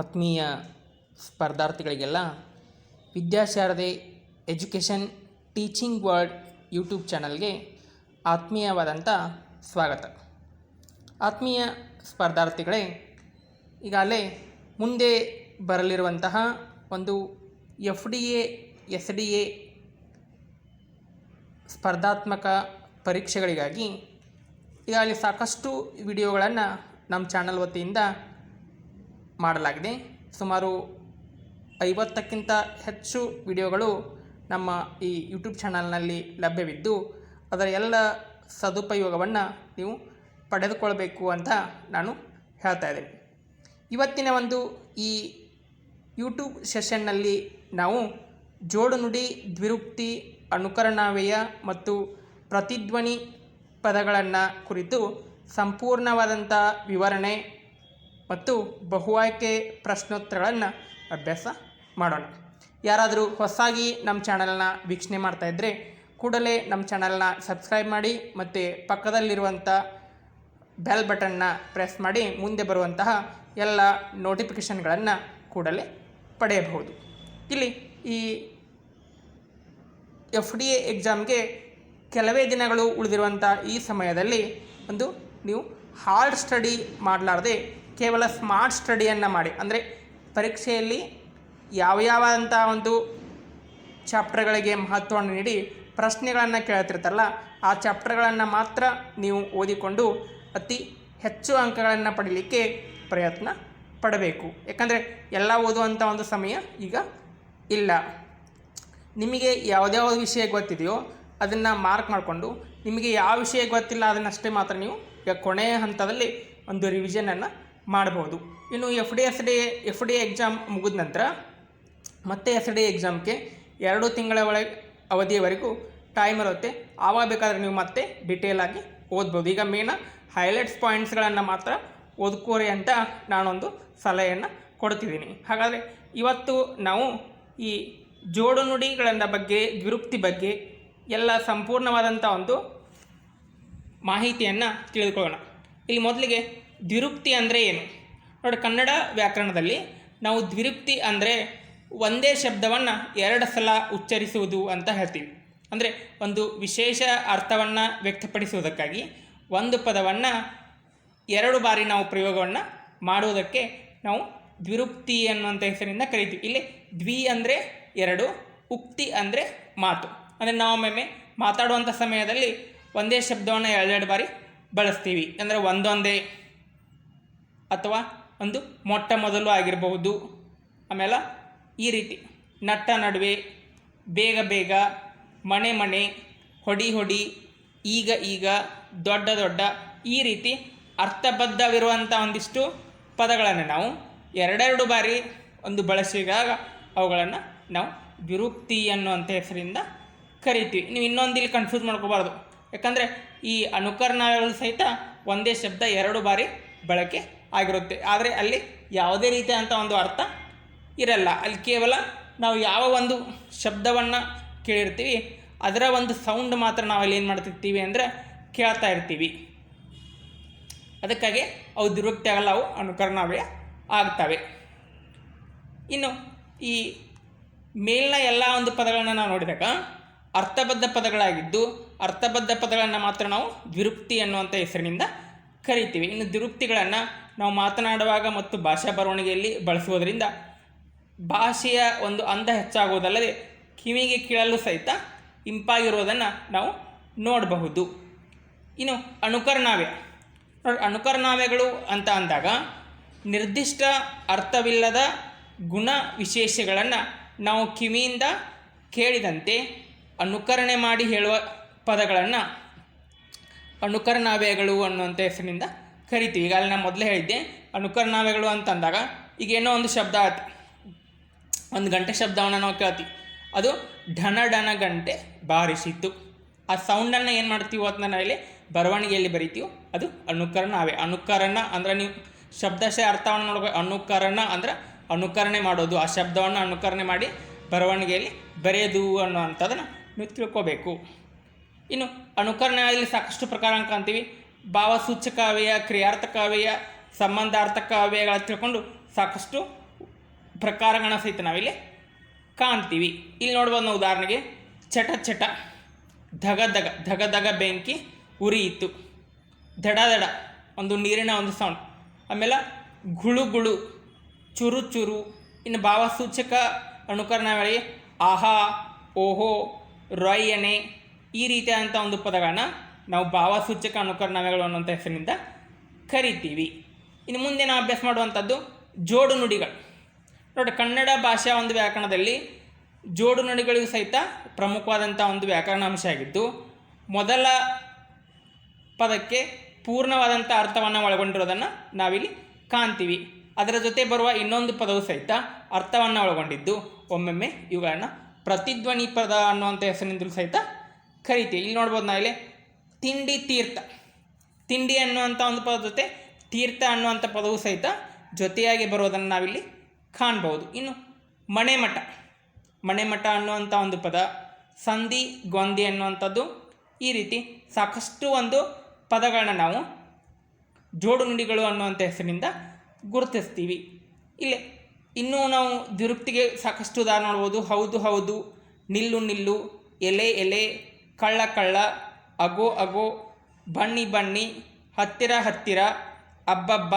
ಆತ್ಮೀಯ ಸ್ಪರ್ಧಾರ್ಥಿಗಳಿಗೆಲ್ಲ Vidyasharade education teaching word YouTube ಚಾನಲ್ಗೆ ಆತ್ಮೀಯವಾದಂಥ ಸ್ವಾಗತ. ಆತ್ಮೀಯ ಸ್ಪರ್ಧಾರ್ಥಿಗಳೇ, ಈಗಾಗಲೇ ಮುಂದೆ ಬರಲಿರುವಂತಹ ಒಂದು F D A, S D A ಸ್ಪರ್ಧಾತ್ಮಕ ಪರೀಕ್ಷೆಗಳಿಗಾಗಿ ಈಗಾಗಲೇ ಸಾಕಷ್ಟು ವಿಡಿಯೋಗಳನ್ನು ನಮ್ಮ ಚಾನಲ್ ವತಿಯಿಂದ ಮಾಡಲಾಗಿದೆ. ಸುಮಾರು ಐವತ್ತಕ್ಕಿಂತ ಹೆಚ್ಚು ವಿಡಿಯೋಗಳು ನಮ್ಮ ಈ ಯೂಟ್ಯೂಬ್ ಚಾನಲ್ನಲ್ಲಿ ಲಭ್ಯವಿದ್ದು, ಅದರ ಎಲ್ಲ ಸದುಪಯೋಗವನ್ನು ನೀವು ಪಡೆದುಕೊಳ್ಬೇಕು ಅಂತ ನಾನು ಹೇಳ್ತಾ ಇದ್ದೇನೆ. ಇವತ್ತಿನ ಒಂದು ಈ ಯೂಟ್ಯೂಬ್ ಸೆಷನ್ನಲ್ಲಿ ನಾವು ಜೋಡು ನುಡಿ ದ್ವಿರುಕ್ತಿ ಅನುಕರಣಾವ್ಯಯ ಮತ್ತು ಪ್ರತಿಧ್ವನಿ ಪದಗಳನ್ನು ಕುರಿತು ಸಂಪೂರ್ಣವಾದಂಥ ವಿವರಣೆ ಮತ್ತು ಬಹು ಆಯ್ಕೆ ಪ್ರಶ್ನೋತ್ತರಗಳನ್ನು ಅಭ್ಯಾಸ ಮಾಡೋಣ. ಯಾರಾದರೂ ಹೊಸದಾಗಿ ನಮ್ಮ ಚಾನಲ್ನ ವೀಕ್ಷಣೆ ಮಾಡ್ತಾ ಇದ್ದರೆ ಕೂಡಲೇ ನಮ್ಮ ಚಾನಲ್ನ ಸಬ್ಸ್ಕ್ರೈಬ್ ಮಾಡಿ ಮತ್ತು ಪಕ್ಕದಲ್ಲಿರುವಂಥ ಬೆಲ್ ಬಟನ್ನ ಪ್ರೆಸ್ ಮಾಡಿ ಮುಂದೆ ಬರುವಂತಹ ಎಲ್ಲ ನೋಟಿಫಿಕೇಷನ್ಗಳನ್ನು ಕೂಡಲೇ ಪಡೆಯಬಹುದು. ಇಲ್ಲಿ ಈ ಎಫ್ ಡಿ ಎ ಎಕ್ಸಾಮ್ಗೆ ಕೆಲವೇ ದಿನಗಳು ಉಳಿದಿರುವಂಥ ಈ ಸಮಯದಲ್ಲಿ ಒಂದು ನೀವು ಹಾರ್ಡ್ ಸ್ಟಡಿ ಮಾಡಲಾರ್ದೆ ಕೇವಲ ಸ್ಮಾರ್ಟ್ ಸ್ಟಡಿಯನ್ನು ಮಾಡಿ. ಅಂದರೆ ಪರೀಕ್ಷೆಯಲ್ಲಿ ಯಾವ ಯಾವಂಥ ಒಂದು ಚಾಪ್ಟರ್ಗಳಿಗೆ ಮಹತ್ವವನ್ನು ನೀಡಿ ಪ್ರಶ್ನೆಗಳನ್ನು ಕೇಳ್ತಿರ್ತಾರಲ್ಲ, ಆ ಚಾಪ್ಟರ್ಗಳನ್ನು ಮಾತ್ರ ನೀವು ಓದಿಕೊಂಡು ಅತಿ ಹೆಚ್ಚು ಅಂಕಗಳನ್ನು ಪಡೀಲಿಕ್ಕೆ ಪ್ರಯತ್ನ ಪಡಬೇಕು. ಯಾಕಂದರೆ ಎಲ್ಲ ಓದುವಂಥ ಒಂದು ಸಮಯ ಈಗ ಇಲ್ಲ. ನಿಮಗೆ ಯಾವುದ್ಯಾವ ವಿಷಯ ಗೊತ್ತಿದೆಯೋ ಅದನ್ನು ಮಾರ್ಕ್ ಮಾಡಿಕೊಂಡು ನಿಮಗೆ ಯಾವ ವಿಷಯ ಗೊತ್ತಿಲ್ಲ ಅದನ್ನಷ್ಟೇ ಮಾತ್ರ ನೀವು ಈಗ ಕೊನೆಯ ಹಂತದಲ್ಲಿ ಒಂದು ರಿವಿಷನನ್ನು ಮಾಡಬಹುದು ಇನ್ನು F D S D F D exam ಮುಗಿದ ನಂತರ ಮತ್ತೆ ಎಸ್ ಡಿ ಎಕ್ಸಾಮ್ಗೆ ಎರಡು ತಿಂಗಳ ಒಳಗೆ ಅವಧಿಯವರೆಗೂ ಟೈಮ್ ಇರುತ್ತೆ. ಆವಾಗ ಬೇಕಾದರೆ ನೀವು ಮತ್ತೆ ಡಿಟೇಲಾಗಿ ಓದ್ಬೋದು. ಈಗ ಮೇನ ಹೈಲೈಟ್ಸ್ ಪಾಯಿಂಟ್ಸ್ಗಳನ್ನು ಮಾತ್ರ ಓದ್ಕೋರಿ ಅಂತ ನಾನೊಂದು ಸಲಹೆಯನ್ನು ಕೊಡ್ತಿದ್ದೀನಿ. ಹಾಗಾದರೆ ಇವತ್ತು ನಾವು ಈ ಜೋಡು ನುಡಿಗಳ ಬಗ್ಗೆ, ವಿರುಕ್ತಿ ಬಗ್ಗೆ ಎಲ್ಲ ಸಂಪೂರ್ಣವಾದಂಥ ಒಂದು ಮಾಹಿತಿಯನ್ನು ತಿಳಿದುಕೊಳ್ಳೋಣ. ಇಲ್ಲಿ ಮೊದಲಿಗೆ ದ್ವಿರುಕ್ತಿ ಅಂದರೆ ಏನು? ನೋಡಿ, ಕನ್ನಡ ವ್ಯಾಕರಣದಲ್ಲಿ ನಾವು ದ್ವಿರುಕ್ತಿ ಅಂದರೆ ಒಂದೇ ಶಬ್ದವನ್ನು ಎರಡು ಸಲ ಉಚ್ಚರಿಸುವುದು ಅಂತ ಹೇಳ್ತೀವಿ. ಅಂದರೆ ಒಂದು ವಿಶೇಷ ಅರ್ಥವನ್ನು ವ್ಯಕ್ತಪಡಿಸುವುದಕ್ಕಾಗಿ ಒಂದು ಪದವನ್ನು ಎರಡು ಬಾರಿ ನಾವು ಪ್ರಯೋಗವನ್ನು ಮಾಡುವುದಕ್ಕೆ ನಾವು ದ್ವಿರುಕ್ತಿ ಅನ್ನುವಂಥ ಹೆಸರಿಂದ ಕರಿತೀವಿ. ಇಲ್ಲಿ ದ್ವಿ ಅಂದರೆ ಎರಡು, ಉಕ್ತಿ ಅಂದರೆ ಮಾತು. ಅಂದರೆ ನಾವು ಒಮ್ಮೊಮ್ಮೆ ಮಾತಾಡುವಂಥ ಸಮಯದಲ್ಲಿ ಒಂದೇ ಶಬ್ದವನ್ನು ಎರಡೆರಡು ಬಾರಿ ಬಳಸ್ತೀವಿ. ಅಂದರೆ ಒಂದೊಂದೇ ಅಥವಾ ಒಂದು ಮೊಟ್ಟ ಮೊದಲು ಆಗಿರಬಹುದು. ಆಮೇಲೆ ಈ ರೀತಿ ನಟ್ಟ ನಡುವೆ ಬೇಗ ಬೇಗ ಮನೆ ಮನೆ ಹೊಡಿ ಹೊಡಿ ಈಗ ಈಗ ದೊಡ್ಡ ದೊಡ್ಡ ಈ ರೀತಿ ಅರ್ಥಬದ್ಧವಿರುವಂಥ ಒಂದಿಷ್ಟು ಪದಗಳನ್ನು ನಾವು ಎರಡೆರಡು ಬಾರಿ ಒಂದು ಬಳಸಿದಾಗ ಅವುಗಳನ್ನು ನಾವು ವಿರುಕ್ತಿ ಅನ್ನುವಂಥ ಹೆಸರಿಂದ ಕರಿತೀವಿ. ನೀವು ಇನ್ನೊಂದು ಇಲ್ಲಿ ಕನ್ಫ್ಯೂಸ್ ಮಾಡ್ಕೋಬಾರ್ದು. ಯಾಕಂದರೆ ಈ ಅನುಕರಣಗಳು ಸಹಿತ ಒಂದೇ ಶಬ್ದ ಎರಡು ಬಾರಿ ಬಳಕೆ ಆಗಿರುತ್ತೆ. ಆದರೆ ಅಲ್ಲಿ ಯಾವುದೇ ರೀತಿಯಾದಂಥ ಒಂದು ಅರ್ಥ ಇರಲ್ಲ. ಅಲ್ಲಿ ಕೇವಲ ನಾವು ಯಾವ ಒಂದು ಶಬ್ದವನ್ನು ಕೇಳಿರ್ತೀವಿ, ಅದರ ಒಂದು ಸೌಂಡ್ ಮಾತ್ರ ನಾವು ಅಲ್ಲಿ ಏನು ಮಾಡ್ತಿರ್ತೀವಿ ಅಂದರೆ ಕೇಳ್ತಾ ಇರ್ತೀವಿ. ಅದಕ್ಕಾಗಿ ಅವು ದುರ್ವಕ್ತಿ ಆಗಲ್ಲ ಅವು ಅನುಕರಣವೇ ಆಗ್ತವೆ. ಇನ್ನು ಈ ಮೇಲಿನ ಎಲ್ಲ ಒಂದು ಪದಗಳನ್ನು ನಾವು ನೋಡಿದಾಗ ಅರ್ಥಬದ್ಧ ಪದಗಳಾಗಿದ್ದು, ಅರ್ಥಬದ್ಧ ಪದಗಳನ್ನು ಮಾತ್ರ ನಾವು ದ್ವಿರುಕ್ತಿ ಅನ್ನುವಂಥ ಹೆಸರಿನಿಂದ ಕರಿತೀವಿ. ಇನ್ನು ದುರುಕ್ತಿಗಳನ್ನು ನಾವು ಮಾತನಾಡುವಾಗ ಮತ್ತು ಭಾಷಾ ಬರವಣಿಗೆಯಲ್ಲಿ ಬಳಸುವುದರಿಂದ ಭಾಷೆಯ ಒಂದು ಅಂದ ಹೆಚ್ಚಾಗುವುದಲ್ಲದೆ ಕಿವಿಗೆ ಕೀಳಲು ಸಹಿತ ಇಂಪಾಗಿರುವುದನ್ನು ನಾವು ನೋಡಬಹುದು. ಇನ್ನು ಅನುಕರಣಾವ್ಯ. ನೋಡಿ, ಅನುಕರಣಾವ್ಯಗಳು ಅಂತ ಅಂದಾಗ ನಿರ್ದಿಷ್ಟ ಅರ್ಥವಿಲ್ಲದ ಗುಣ ವಿಶೇಷಗಳನ್ನು ನಾವು ಕಿವಿಯಿಂದ ಕೇಳಿದಂತೆ ಅನುಕರಣೆ ಮಾಡಿ ಹೇಳುವ ಪದಗಳನ್ನು ಅನುಕರಣಾವ್ಯಗಳು ಅನ್ನುವಂಥ ಹೆಸರಿನಿಂದ ಕರಿತೀವಿ. ಈಗ ಅಲ್ಲಿ ನಾನು ಮೊದಲೇ ಹೇಳಿದ್ದೆ ಅಣುಕರ್ನಾವೆಗಳು ಅಂತಂದಾಗ ಈಗ ಏನೋ ಒಂದು ಶಬ್ದ ಆಯ್ತು. ಒಂದು ಗಂಟೆ ಶಬ್ದವನ್ನು ನಾವು ಕೇಳ್ತೀವಿ. ಅದು ಢನ ಢನ ಗಂಟೆ ಬಾರಿಸಿತ್ತು. ಆ ಸೌಂಡನ್ನು ಏನು ಮಾಡ್ತೀವೋ ನಾನು ಇಲ್ಲಿ ಬರವಣಿಗೆಯಲ್ಲಿ ಬರಿತೀವೋ. ಅದು ಅನುಕರಣಾವ್ಯ ಅನುಕರಣ ಅಂದರೆ ನೀವು ಶಬ್ದಶಃ ಅರ್ಥವನ್ನು ನೋಡ್ಬೇಕು ಅನುಕರಣ ಅಂದರೆ ಅನುಕರಣೆ ಮಾಡೋದು. ಆ ಶಬ್ದವನ್ನು ಅನುಕರಣೆ ಮಾಡಿ ಬರವಣಿಗೆಯಲ್ಲಿ ಬರೆಯೋದು ಅನ್ನುವಂಥದ್ದನ್ನು ನೀವು ತಿಳ್ಕೋಬೇಕು. ಇನ್ನು ಅನುಕರಣೆಯಲ್ಲಿ ಸಾಕಷ್ಟು ಪ್ರಕಾರ ಕಾಣ್ತೀವಿ. ಭಾವಸೂಚಕ ಅವ್ಯಯ ಕ್ರಿಯಾರ್ಥ ಕಾವ್ಯ ಸಂಬಂಧಾರ್ಥಕ ಅವ್ಯಯಗಳ ತಿಳ್ಕೊಂಡು ಸಾಕಷ್ಟು ಪ್ರಕಾರಗಳನ್ನ ಸಹಿತ ನಾವಿಲ್ಲಿ ಕಾಣ್ತೀವಿ. ಇಲ್ಲಿ ನೋಡ್ಬೋದು ನಾವು ಉದಾಹರಣೆಗೆ, ಚಟ ಚಟ, ಧಗ ಧಗ ಧಗ ಧಗ ಬೆಂಕಿ ಉರಿಯಿತು. ದಡ ದಡ ಒಂದು ನೀರಿನ ಒಂದು ಸೌಂಡ್ ಆಮೇಲೆ ಗುಳು ಗುಳು, ಚುರು ಚುರು, ಇನ್ನು ಭಾವಸೂಚಕ ಅನುಕರಣಗಳಿಗೆ ಆಹಾ, ಓಹೋ, ರೊಯ್ಯನೆ ಈ ರೀತಿಯಾದಂಥ ಒಂದು ಪದಗಳನ್ನ ನಾವು ಭಾವಸೂಚಕ ಅನುಕರಣಗಳು ಅನ್ನುವಂಥ ಹೆಸರಿನಿಂದ ಕರಿತೀವಿ. ಇನ್ನು ಮುಂದೆ ನಾವು ಅಭ್ಯಾಸ ಮಾಡುವಂಥದ್ದು ಜೋಡು ನುಡಿಗಳು. ನೋಡಿ ಕನ್ನಡ ಭಾಷಾ ಒಂದು ವ್ಯಾಕರಣದಲ್ಲಿ ಜೋಡು ನುಡಿಗಳಿಗೂ ಸಹಿತ ಪ್ರಮುಖವಾದಂಥ ಒಂದು ವ್ಯಾಕರಣ ಅಂಶ ಆಗಿದ್ದು, ಮೊದಲ ಪದಕ್ಕೆ ಪೂರ್ಣವಾದಂಥ ಅರ್ಥವನ್ನು ಒಳಗೊಂಡಿರೋದನ್ನು ನಾವಿಲ್ಲಿ ಕಾಣ್ತೀವಿ. ಅದರ ಜೊತೆ ಬರುವ ಇನ್ನೊಂದು ಪದವು ಸಹಿತ ಅರ್ಥವನ್ನು ಒಳಗೊಂಡಿದ್ದು, ಒಮ್ಮೊಮ್ಮೆ ಇವುಗಳನ್ನು ಪ್ರತಿಧ್ವನಿ ಪದ ಅನ್ನುವಂಥ ಹೆಸರಿನಿಂದಲೂ ಸಹಿತ ಕರಿತೀವಿ. ಇಲ್ಲಿ ನೋಡ್ಬೋದು ನಾವಿಲ್ಲಿ ತಿಂಡಿ ತೀರ್ಥ. ತಿಂಡಿ ಅನ್ನುವಂಥ ಒಂದು ಪದ ಜೊತೆ ತೀರ್ಥ ಅನ್ನುವಂಥ ಪದವು ಸಹಿತ ಜೊತೆಯಾಗಿ ಬರೋದನ್ನು ನಾವಿಲ್ಲಿ ಕಾಣ್ಬೋದು. ಇನ್ನು ಮಣೆಮಠ. ಮಣೆಮಠ ಅನ್ನುವಂಥ ಒಂದು ಪದ, ಸಂಧಿ, ಗೊಂದಿ ಅನ್ನುವಂಥದ್ದು ಈ ರೀತಿ ಸಾಕಷ್ಟು ಒಂದು ಪದಗಳನ್ನ ನಾವು ಜೋಡು ನುಡಿಗಳು ಅನ್ನುವಂಥ ಹೆಸರಿನಿಂದ ಗುರುತಿಸ್ತೀವಿ. ಇಲ್ಲಿ ಇನ್ನೂ ನಾವು ದುರುಪ್ತಿಗೆ ಸಾಕಷ್ಟು ಉದಾಹರಣೆ ನೋಡ್ಬೋದು. ಹೌದು ಹೌದು, ನಿಲ್ಲು ನಿಲ್ಲು, ಎಲೆ ಎಲೆ ಕಳ್ಳ ಕಳ್ಳ, ಅಗೋ ಅಗೋ, ಬನ್ನಿ ಬನ್ನಿ, ಹತ್ತಿರ ಹತ್ತಿರ, ಅಬ್ಬಬ್ಬ,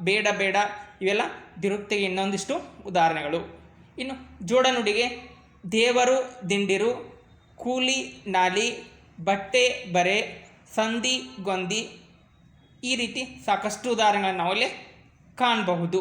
ಬೇಡ ಬೇಡ, ಇವೆಲ್ಲ ದಿರುಕ್ತಿಗೆ ಇನ್ನೊಂದಿಷ್ಟು ಉದಾಹರಣೆಗಳು. ಇನ್ನು ಜೋಡನುಡಿಗೆ ದೇವರು ದಿಂಡಿರು, ಕೂಲಿ ನಾಲಿ, ಬಟ್ಟೆ ಬರೆ, ಸಂಧಿ ಗೊಂದಿ, ಈ ರೀತಿ ಸಾಕಷ್ಟು ಉದಾಹರಣೆಗಳನ್ನು ನಾವಲ್ಲಿ ಕಾಣಬಹುದು.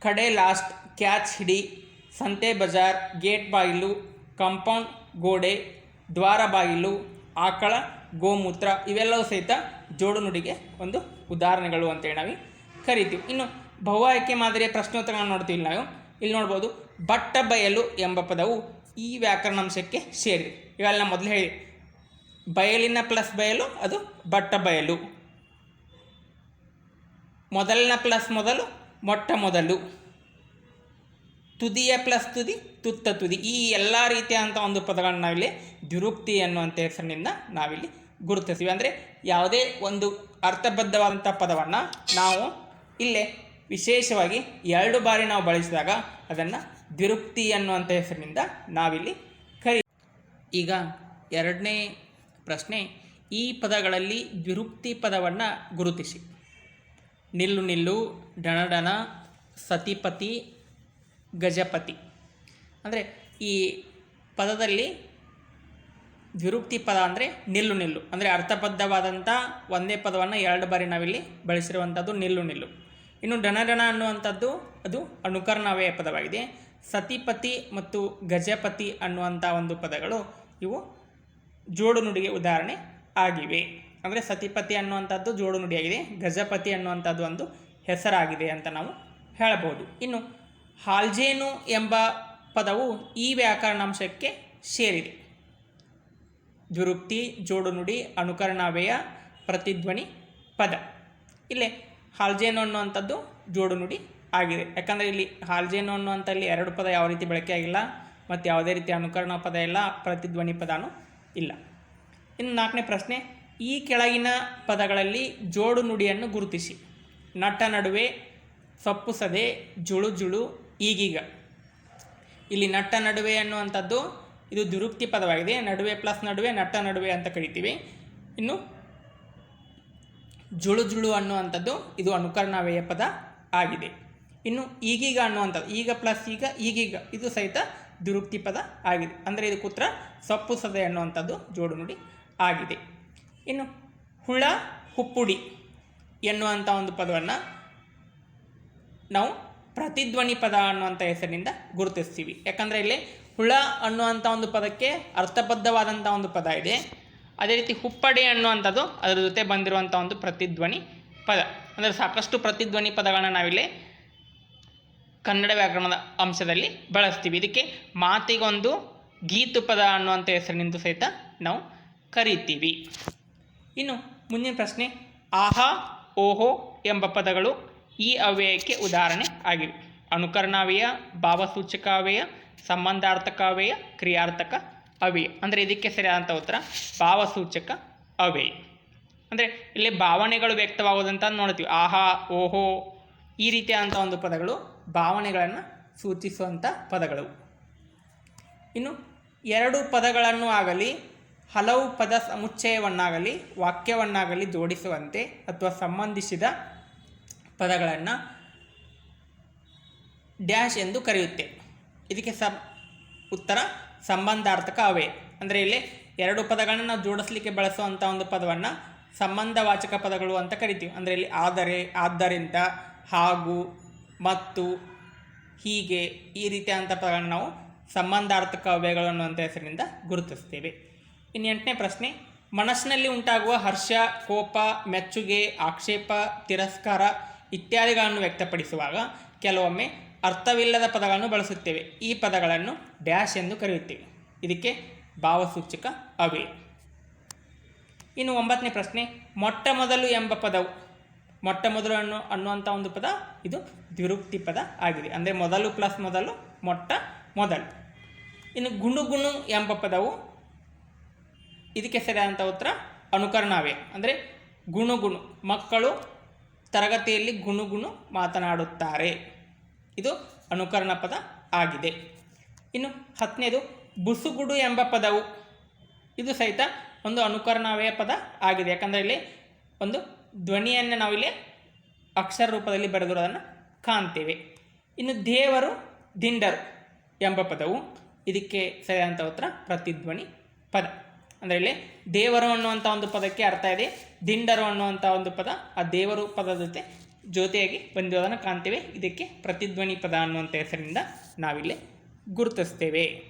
ಕಡೆ ಲಾಸ್ಟ್, ಕ್ಯಾಚ್ ಹಿಡಿ, ಸಂತೆ ಬಜಾರ್, ಗೇಟ್ ಬಾಯಿಲು ಕಾಂಪೌಂಡ್ ಗೋಡೆ ದ್ವಾರ ಬಾಗಿಲು, ಆಕಳ, ಗೋಮೂತ್ರ ಇವೆಲ್ಲವೂ ಸಹಿತ ಜೋಡು ನುಡಿಗೆ ಒಂದು ಉದಾಹರಣೆಗಳು ಅಂತೇಳಿ ನಾವು ಕರಿತೀವಿ. ಇನ್ನು ಬಹು ಆಯ್ಕೆ ಮಾದರಿಯ ಪ್ರಶ್ನೋತ್ತರಗಳನ್ನು ನೋಡ್ತೀವಿ ನಾವು. ಇಲ್ಲಿ ನೋಡ್ಬೋದು, ಬಟ್ಟ ಬಯಲು ಎಂಬ ಪದವು ಈ ವ್ಯಾಕರಣಾಂಶಕ್ಕೆ ಸೇರಿದೆ. ಇವೆಲ್ಲ ಮೊದಲು ಹೇಳಿ. ಬಯಲಿನ ಪ್ಲಸ್ ಬಯಲು, ಅದು ಬಟ್ಟ ಬಯಲು. ಮೊದಲಿನ ಪ್ಲಸ್ ಮೊದಲು, ಮೊಟ್ಟ ಮೊದಲು. ತುದಿಯ ಪ್ಲಸ್ ತುದಿ, ತುತ್ತ ತುದಿ. ಈ ಎಲ್ಲ ರೀತಿಯಾದಂಥ ಒಂದು ಪದಗಳನ್ನ ನಾವಿಲ್ಲಿ ದ್ವಿರುಕ್ತಿ ಅನ್ನುವಂಥ ಹೆಸರಿನಿಂದ ನಾವಿಲ್ಲಿ ಗುರುತಿಸ್ತೀವಿ. ಅಂದರೆ ಯಾವುದೇ ಒಂದು ಅರ್ಥಬದ್ಧವಾದಂಥ ಪದವನ್ನು ನಾವು ಇಲ್ಲೇ ವಿಶೇಷವಾಗಿ ಎರಡು ಬಾರಿ ನಾವು ಬಳಸಿದಾಗ ಅದನ್ನು ದ್ವಿರುಕ್ತಿ ಅನ್ನುವಂಥ ಹೆಸರಿನಿಂದ ನಾವಿಲ್ಲಿ ಕರಿ. ಈಗ ಎರಡನೇ ಪ್ರಶ್ನೆ, ಈ ಪದಗಳಲ್ಲಿ ದ್ವಿರುಕ್ತಿ ಪದವನ್ನು ಗುರುತಿಸಿ. ನಿಲ್ಲು ನಿಲ್ಲು ಡಣಡಣ ಸತಿಪತಿ ಗಜಪತಿ. ಅಂದರೆ ಈ ಪದದಲ್ಲಿ ದ್ವಿರುಕ್ತಿ ಪದ ಅಂದರೆ ನಿಲ್ಲು ನಿಲ್ಲು. ಅಂದರೆ ಅರ್ಥಬದ್ಧವಾದಂಥ ಒಂದೇ ಪದವನ್ನು ಎರಡು ಬಾರಿ ನಾವಿಲ್ಲಿ ಬಳಸಿರುವಂಥದ್ದು ನಿಲ್ಲು ನಿಲ್ಲು. ಇನ್ನು ಡಣಡಣ ಅನ್ನುವಂಥದ್ದು ಅದು ಅನುಕರಣಾವ್ಯಯ ಪದವಾಗಿದೆ. ಸತಿಪತಿ ಮತ್ತು ಗಜಪತಿ ಅನ್ನುವಂಥ ಒಂದು ಪದಗಳು ಇವು ಜೋಡು ನುಡಿಗೆ ಉದಾಹರಣೆ ಆಗಿವೆ. ಅಂದರೆ ಸತಿಪತಿ ಅನ್ನುವಂಥದ್ದು ಜೋಡು ನುಡಿಯಾಗಿದೆ. ಗಜಪತಿ ಅನ್ನುವಂಥದ್ದು ಒಂದು ಹೆಸರಾಗಿದೆ ಅಂತ ನಾವು ಹೇಳಬಹುದು. ಇನ್ನು ಹಾಲ್ಜೇನು ಎಂಬ ಪದವು ಈ ವ್ಯಾಕರಣಾಂಶಕ್ಕೆ ಸೇರಿದೆ. ದ್ವಿರುಕ್ತಿ, ಜೋಡುನುಡಿ ಅನುಕರಣಾವ್ಯಯ ಪ್ರತಿಧ್ವನಿ, ಪದ. ಇಲ್ಲೇ ಹಾಲ್ಜೇನು ಅನ್ನುವಂಥದ್ದು ಜೋಡುನುಡಿ ಆಗಿದೆ. ಯಾಕಂದರೆ ಇಲ್ಲಿ ಹಾಲ್ಜೇನು ಅನ್ನುವಂಥಲ್ಲಿ ಎರಡು ಪದ ಯಾವ ರೀತಿ ಬಳಕೆ ಆಗಿಲ್ಲ, ಮತ್ತು ಯಾವುದೇ ರೀತಿ ಅನುಕರಣ ಪದ ಇಲ್ಲ, ಪ್ರತಿಧ್ವನಿ ಪದನೂ ಇಲ್ಲ. ಇನ್ನು ನಾಲ್ಕನೇ ಪ್ರಶ್ನೆ, ಈ ಕೆಳಗಿನ ಪದಗಳಲ್ಲಿ ಜೋಡು ನುಡಿಯನ್ನು ಗುರುತಿಸಿ. ನಟ ನಡುವೆ ಸಪ್ಪುಸದೆ ಜುಳು ಜುಳು ಈಗೀಗ. ಇಲ್ಲಿ ನಟ್ಟ ನಡುವೆ ಅನ್ನುವಂಥದ್ದು ಇದು ದುರುಕ್ತಿ ಪದವಾಗಿದೆ. ನಡುವೆ ಪ್ಲಸ್ ನಡುವೆ ನಟ್ಟ ನಡುವೆ ಅಂತ ಕರಿತೀವಿ. ಇನ್ನು ಜುಳು ಜುಳು ಅನ್ನುವಂಥದ್ದು ಇದು ಅನುಕರಣಾವ್ಯಯ ಪದ ಆಗಿದೆ. ಇನ್ನು ಈಗೀಗ ಅನ್ನುವಂಥದ್ದು, ಈಗ ಪ್ಲಸ್ ಈಗ, ಈಗೀಗ ಇದು ಸಹಿತ ದುರುಕ್ತಿ ಪದ ಆಗಿದೆ. ಅಂದರೆ ಇದು ಕುತ್ರ ಸೊಪ್ಪು ಸದೆ ಅನ್ನುವಂಥದ್ದು ಜೋಡು ನುಡಿ ಆಗಿದೆ. ಇನ್ನು ಹುಳ, ಹುಪ್ಪುಡಿ ಎನ್ನುವಂಥ ಒಂದು ಪದವನ್ನು ನಾವು ಪ್ರತಿಧ್ವನಿ ಪದ ಅನ್ನುವಂಥ ಹೆಸರಿನಿಂದ ಗುರುತಿಸ್ತೀವಿ. ಯಾಕಂದರೆ ಇಲ್ಲಿ ಹುಳ ಅನ್ನುವಂಥ ಒಂದು ಪದಕ್ಕೆ ಅರ್ಥಬದ್ಧವಾದಂಥ ಒಂದು ಪದ ಇದೆ. ಅದೇ ರೀತಿ ಹುಪ್ಪಡೆ ಅನ್ನುವಂಥದ್ದು ಅದರ ಜೊತೆ ಬಂದಿರುವಂಥ ಒಂದು ಪ್ರತಿಧ್ವನಿ ಪದ. ಅಂದರೆ ಸಾಕಷ್ಟು ಪ್ರತಿಧ್ವನಿ ಪದಗಳನ್ನ ನಾವಿಲ್ಲಿ ಕನ್ನಡ ವ್ಯಾಕರಣದ ಅಂಶದಲ್ಲಿ ಬಳಸ್ತೀವಿ. ಇದಕ್ಕೆ ಮಾತಿಗೊಂದು ಗೀತು ಪದ ಅನ್ನುವಂಥ ಹೆಸರಿನಿಂದ ಸಹಿತ ನಾವು ಕರಿತೀವಿ. ಇನ್ನು ಮುಂದಿನ ಪ್ರಶ್ನೆ, ಆಹಾ, ಓಹೋ ಎಂಬ ಪದಗಳು ಈ ಅವ್ಯಯಕ್ಕೆ ಉದಾಹರಣೆ ಆಗಿವೆ. ಅನುಕರಣಾವ್ಯಯ ಭಾವಸೂಚಕಾವ್ಯಯ ಸಂಬಂಧಾರ್ಥಕಾವ್ಯಯ ಕ್ರಿಯಾರ್ಥಕ ಅವ್ಯಯ ಅಂದರೆ ಇದಕ್ಕೆ ಸರಿಯಾದಂಥ ಉತ್ತರ, ಭಾವಸೂಚಕ ಅವ್ಯಯ ಅಂದರೆ ಇಲ್ಲಿ ಭಾವನೆಗಳು ವ್ಯಕ್ತವಾಗೋದಂತ ನೋಡ್ತೀವಿ. ಆಹಾ, ಓಹೋ, ಈ ರೀತಿಯಾದಂಥ ಒಂದು ಪದಗಳು ಭಾವನೆಗಳನ್ನು ಸೂಚಿಸುವಂಥ ಪದಗಳು. ಇನ್ನು ಎರಡು ಪದಗಳನ್ನು ಆಗಲಿ, ಹಲವು ಪದ ಸಮುಚ್ಚಯವನ್ನಾಗಲಿ ವಾಕ್ಯವನ್ನಾಗಲಿ ಜೋಡಿಸುವಂತೆ ಅಥವಾ ಸಂಬಂಧಿಸಿದ ಪದಗಳನ್ನು ಡ್ಯಾಶ್ ಎಂದು ಕರೆಯುತ್ತೆ. ಇದಕ್ಕೆ ಸಬ್ ಉತ್ತರ ಸಂಬಂಧಾರ್ಥಕ ಅವೇ. ಅಂದರೆ ಇಲ್ಲಿ ಎರಡು ಪದಗಳನ್ನು ನಾವು ಜೋಡಿಸಲಿಕ್ಕೆ ಬಳಸುವಂಥ ಒಂದು ಪದವನ್ನು ಸಂಬಂಧವಾಚಕ ಪದಗಳು ಅಂತ ಕರಿತೀವಿ. ಅಂದರೆ ಇಲ್ಲಿ ಆದರೆ, ಆದ್ದರಿಂದ, ಹಾಗೂ, ಮತ್ತು, ಹೀಗೆ ಈ ರೀತಿಯಾದಂಥ ಪದಗಳನ್ನು ನಾವು ಸಂಬಂಧಾರ್ಥಕ ಅವ್ಯಗಳು ಅನ್ನುವಂಥ ಹೆಸರಿನಿಂದ ಗುರುತಿಸ್ತೇವೆ. ಇನ್ನು ಎಂಟನೇ ಪ್ರಶ್ನೆ, ಮನಸ್ಸಿನಲ್ಲಿ ಉಂಟಾಗುವ ಹರ್ಷ, ಕೋಪ, ಮೆಚ್ಚುಗೆ, ಆಕ್ಷೇಪ, ತಿರಸ್ಕಾರ ಇತ್ಯಾದಿಗಳನ್ನು ವ್ಯಕ್ತಪಡಿಸುವಾಗ ಕೆಲವೊಮ್ಮೆ ಅರ್ಥವಿಲ್ಲದ ಪದಗಳನ್ನು ಬಳಸುತ್ತೇವೆ. ಈ ಪದಗಳನ್ನು ಡ್ಯಾಶ್ ಎಂದು ಕರೆಯುತ್ತೇವೆ. ಇದಕ್ಕೆ ಭಾವಸೂಚಕ ಅವೇ. ಇನ್ನು ಒಂಬತ್ತನೇ ಪ್ರಶ್ನೆ ಮೊಟ್ಟ ಮೊದಲು ಎಂಬ ಪದವು ಮೊಟ್ಟ ಮೊದಲು ಅನ್ನು ಅನ್ನುವಂಥ ಒಂದು ಪದ, ಇದು ದ್ವಿರುಕ್ತಿ ಪದ ಆಗಿದೆ. ಅಂದರೆ ಮೊದಲು ಪ್ಲಸ್ ಮೊದಲು, ಮೊಟ್ಟ ಮೊದಲು. ಇನ್ನು ಗುಣುಗುಣು ಎಂಬ ಪದವು, ಇದಕ್ಕೆ ಸರಿಯಾದಂಥ ಉತ್ತರ ಅನುಕರಣವೇ. ಅಂದರೆ ಗುಣುಗುಣು, ಮಕ್ಕಳು ತರಗತಿಯಲ್ಲಿ ಗುಣುಗುಣು ಮಾತನಾಡುತ್ತಾರೆ. ಇದು ಅನುಕರಣ ಪದ ಆಗಿದೆ. ಇನ್ನು ಹತ್ತನೇದು, ಬುಸುಗುಡು ಎಂಬ ಪದವು. ಇದು ಸಹಿತ ಒಂದು ಅನುಕರಣವೇ ಪದ ಆಗಿದೆ. ಯಾಕಂದರೆ ಇಲ್ಲಿ ಒಂದು ಧ್ವನಿಯನ್ನು ನಾವಿಲ್ಲಿ ಅಕ್ಷರ ರೂಪದಲ್ಲಿ ಬರೆದಿರೋದನ್ನು ಕಾಣ್ತೇವೆ. ಇನ್ನು ದೇವರು, ದಿಂಡರು ಎಂಬ ಪದವು. ಇದಕ್ಕೆ ಸರಿಯಾದಂಥ ಉತ್ತರ ಪ್ರತಿಧ್ವನಿ ಪದ. ಅಂದರೆ ಇಲ್ಲಿ ದೇವರು ಅನ್ನುವಂಥ ಒಂದು ಪದಕ್ಕೆ ಅರ್ಥ ಇದೆ. ದಿಂಡರು ಅನ್ನುವಂಥ ಒಂದು ಪದ. ಆ ದೇವರು ಪದದ ಜೊತೆ ಜೊತೆಯಾಗಿ ಬಂದಿರೋದನ್ನು ಕಾಣ್ತೇವೆ. ಇದಕ್ಕೆ ಪ್ರತಿಧ್ವನಿ ಪದ ಅನ್ನುವಂಥ ಹೆಸರಿನಿಂದ ನಾವಿಲ್ಲಿ ಗುರುತಿಸ್ತೇವೆ.